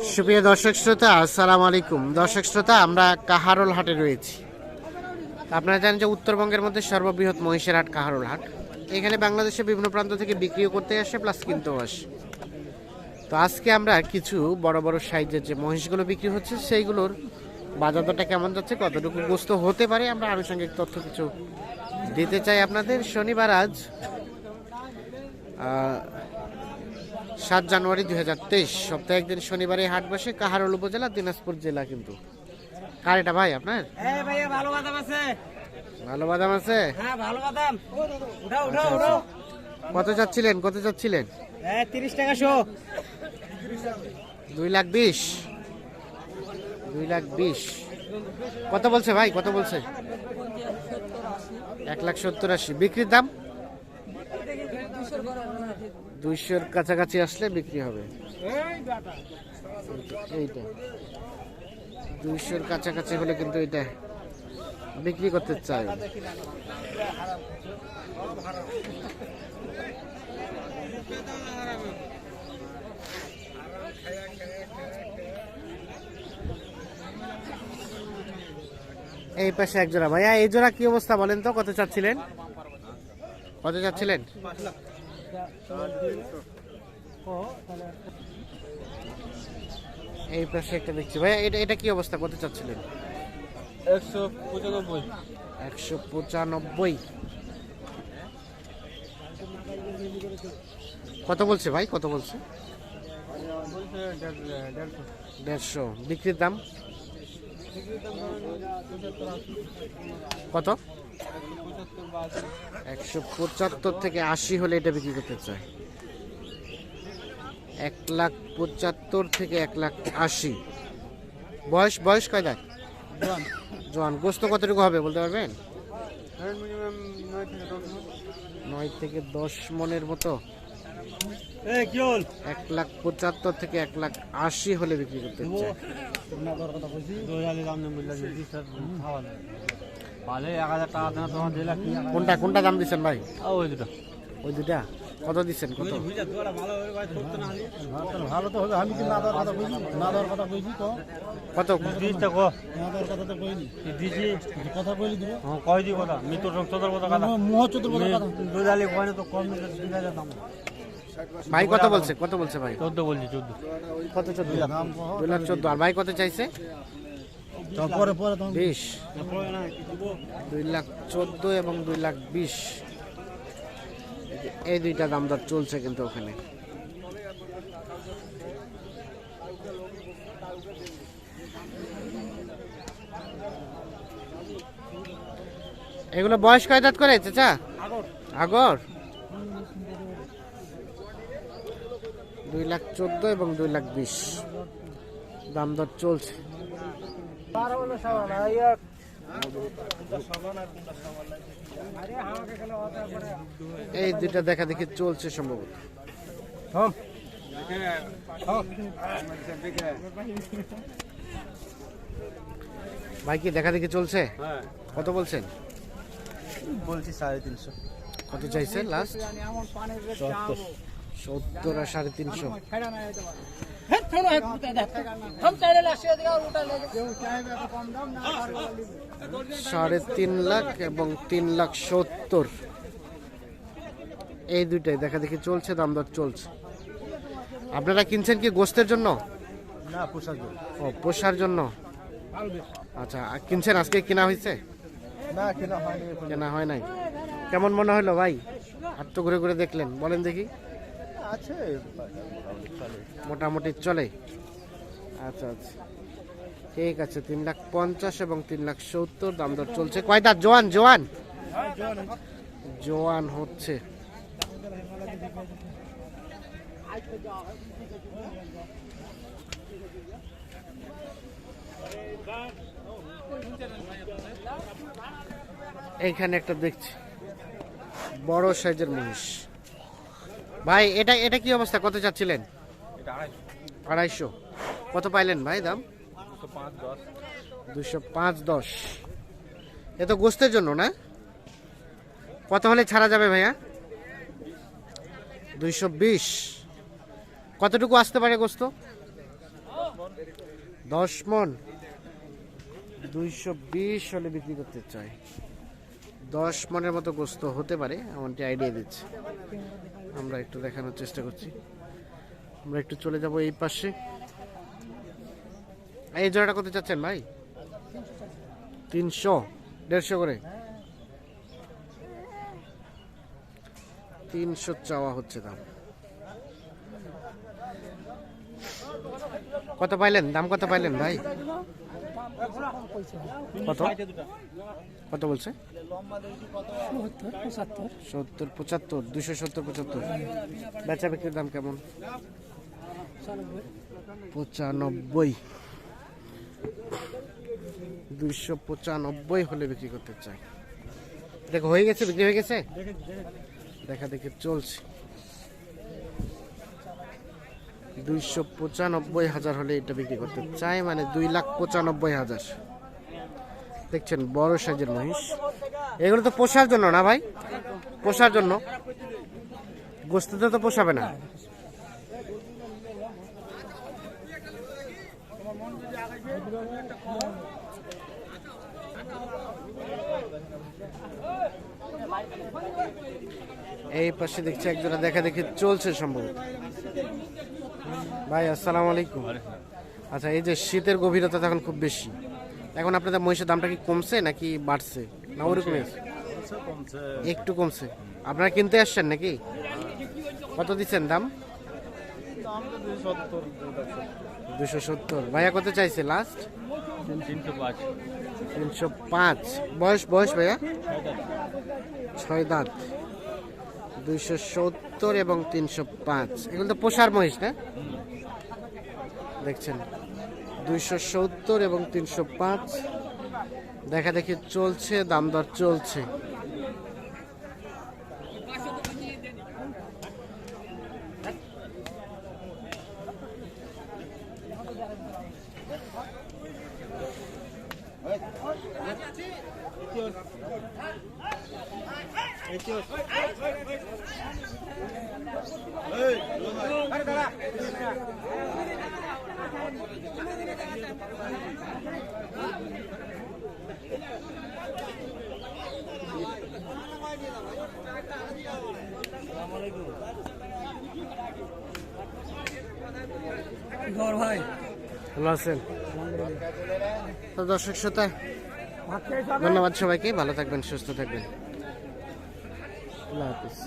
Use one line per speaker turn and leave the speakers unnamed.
সুপ্রিয় দর্শক শ্রোতা, আসসালামু আলাইকুম। দর্শক শ্রোতা, আমরা কাহারোল হাটে রয়েছি। আপনারা জানেন যে উত্তরবঙ্গের মধ্যে সর্ববৃহৎ মহিষের হাট কাহারোল হাট। এখানে বাংলাদেশের বিভিন্ন প্রান্ত থেকে বিক্রিও করতে আসে প্লাস কিনতেও আসে। তো আজকে আমরা কিছু বড় বড় সাইজের যে মহিষগুলো বিক্রি হচ্ছে, সেইগুলোর বাজার দরটা কেমন যাচ্ছে, কতটুকু গোস্ত হতে পারে, আমরা আনুষঙ্গিক তথ্য কিছু দিতে চাই আপনাদের। শনিবার আজ সাত জানুয়ারি দুই হাজার তেইশ সপ্তাহে একদিন শনিবারে হাট বসে কাহারোল উপজেলা দিনাজপুর জেলা কিন্তু। কার এটা ভাই আপনার?
হ্যাঁ ভালো বাদাম আছে।
ভালো বাদাম আছে?
হ্যাঁ উঠাও উঠাও।
কত চাচ্ছিলেন? কত চাচ্ছিলেন?
হ্যাঁ তিরিশ টাকা শো।
দুই লাখ বিশ। দুই লাখ বিশ। কত বলছে ভাই? কত বলছে? এক লাখ সত্তর আশি। বিক্রির দাম? দুইশোর কাছাকাছি আসলে বিক্রি হবে। এইটা। দুইশোর কাছাকাছি হলে কিন্তু এটা বিক্রি করতে চাই এই পাশে এক জোড়া ভাইয়া এই জোড়া কি অবস্থা বলেন তো? কত চাচ্ছিলেন? কত চাচ্ছিলেন? এই পাশে একটা দেখছি। ভাইয়া এটা এটা কি অবস্থা? করতে চাচ্ছিলেন?
একশো পঁচানব্বই।
একশো পঁচানব্বই। কত বলছে ভাই? কত বলছে? দেড়শো। বিক্রির দাম? কত? একশো পঁচাত্তর থেকে আশি হলে এটা বিক্রি করতে চায়। এক লাখ পঁচাত্তর থেকে এক লাখ আশি। বয়স বয়স কয় দাঁত? জোয়ান। গোস্ত কতটুকু হবে বলতে পারবেন? নয় থেকে দশ মনের মতো। এক লাখ পঁচাত্তর থেকে এক লাখ আশি হলে বিক্রি করতে চায়। কোনটা কোনটা দাম দিচ্ছেন ভাই?
ওই দুটো।
ওই দুটা? কত দিচ্ছেন কত?
ভালো তো হবে আমি কি না দেওয়ার কথা কইছি? না দেওয়ার কথা কইছি তো।
কত?
দিস কো।
না দেওয়ার কথা তো কইনি।
দিছি?
কথা কইলি দিবে
হ্যাঁ কই দি কথা মৃত্যু তোদের কথা কথা।
মুহ চতুর কথা। কথা
কয়না তো কম দিলে দাম।
ভাই কত বলছে? কত বলছে ভাই?
চোদ্দ বলছি চোদ্দ।
কত চোদ্দ? দুই লাখ চোদ্দ। আর ভাই কত চাইছে? বিশ। দুই লাখ চোদ্দ এবং দুই লাখ বিশ। এই দুইটা দাম দর চলছে কিন্তু ওখানে। এগুলো বয়স কয় দাঁত করে চাচা? আগর? দুই লাখ চোদ্দ এবং দুই লাখ বিশ। দাম দর চলছে। এই দুইটা দেখা দেখি চলছে সম্ভবত। ভাই কি দেখা দেখি চলছে? কত বলছেন?
বলছি সাড়ে তিনশো।
কত চাইছেন লাস্ট সত্তর আর সাড়ে তিনশো। সাড়ে তিন লাখ এবং তিন লাখ সত্তর। এই দুইটাই দেখা দেখি চলছে দাম দর চলছে। আপনারা কিনছেন কি গোস্তের জন্য। ও পোষার জন্য? আচ্ছা কিনছেন আজকে? কিনা হয়েছে?
কেনা
কেনা হয় নাই। কেমন মনে হলো ভাই? আর তো ঘুরে ঘুরে দেখলেন বলেন দেখি।
আছে?
মোটামুটি চলে। আচ্ছা আচ্ছা। ঠিক আছে, তিন লাখ পঞ্চাশ এবং তিন লাখ সত্তর, দাম দর চলছে। কয়টা জোয়ান জোয়ান? জোয়ান হচ্ছে। এইখানে একটা দেখছি। বড় সাইজের মহিষ। ভাই এটা এটা কি অবস্থা? কত চাচ্ছিলেন? আড়াইশো। কত পাইলেন ভাই দাম? দুশো পাঁচ দশ। এ তো গোস্তের জন্য না? কত হলে ছাড়া যাবে ভাইয়া? দুইশো বিশ। কতটুকু আসতে পারে গোস্ত? দশ মন। দুইশো বিশ হলে বিক্রি করতে চাই। দশ মনের মতো গোস্ত হতে পারে এমনটি আইডিয়া দিচ্ছে। আমরা একটু দেখানোর চেষ্টা করছি। আমরা একটু চলে যাব এই পাশে। এই জোড়াটা কত চাচ্ছেন ভাই? তিনশো, দেড়শো করে। তিনশো চাওয়া হচ্ছে দাম। কত পাইলেন? দাম কত পাইলেন ভাই? কত? কত বলছে? সত্তর, পঁচাত্তর দুশো সত্তর, পঁচাত্তর। বেচা বিক্রির দাম কেমন? পঁচানব্বই। দুইশো পঁচানব্বই হলে বিক্রি করতে চাই দেখো হয়ে গেছে? বিক্রি হয়ে গেছে? দেখা দেখি, চলছে। দুইশো পঁচানব্বই হাজার হলে এটা বিক্রি করতে চাই মানে দুই লাখ পঁচানব্বই হাজার। দেখছেন, বড় সাইজের মহিষ। এগুলো তো পোষার জন্য না ভাই? পোষার জন্য। গোস্তিতে তো পোষাবে না। এই পাশে দেখছি একজোড়া দেখা দেখি চলছে সম্ভবত। ভাই আসসালামু আলাইকুম। আচ্ছা এই যে শীতের গভীরতা এখন খুব বেশি। এখন আপনাদের মহিষের দামটা কি কমছে নাকি বাড়ছে? না ওরকমই? আছে একটু কমছে। আপনারা কিনতে আসছেন নাকি? কত দিচ্ছেন দাম? দুশো সত্তর ভাইয়া কত চাইছে লাস্ট তিনশো পাঁচ। বয়স বয়স ভাইয়া? ছয় দাঁত। দুইশো সত্তর এবং তিনশো পাঁচ। এগুলো তো পোষার মহিষ, না? দেখছেন। দুইশো সত্তর এবং তিনশো পাঁচ। দেখা দেখি চলছে, দাম দর চলছে।
ভাই।
ভালো আছেন? তো দর্শক শ্রোতা ধন্যবাদ সবাইকে ভালো থাকবেন সুস্থ থাকবেন। আল্লাহ হাফিজ।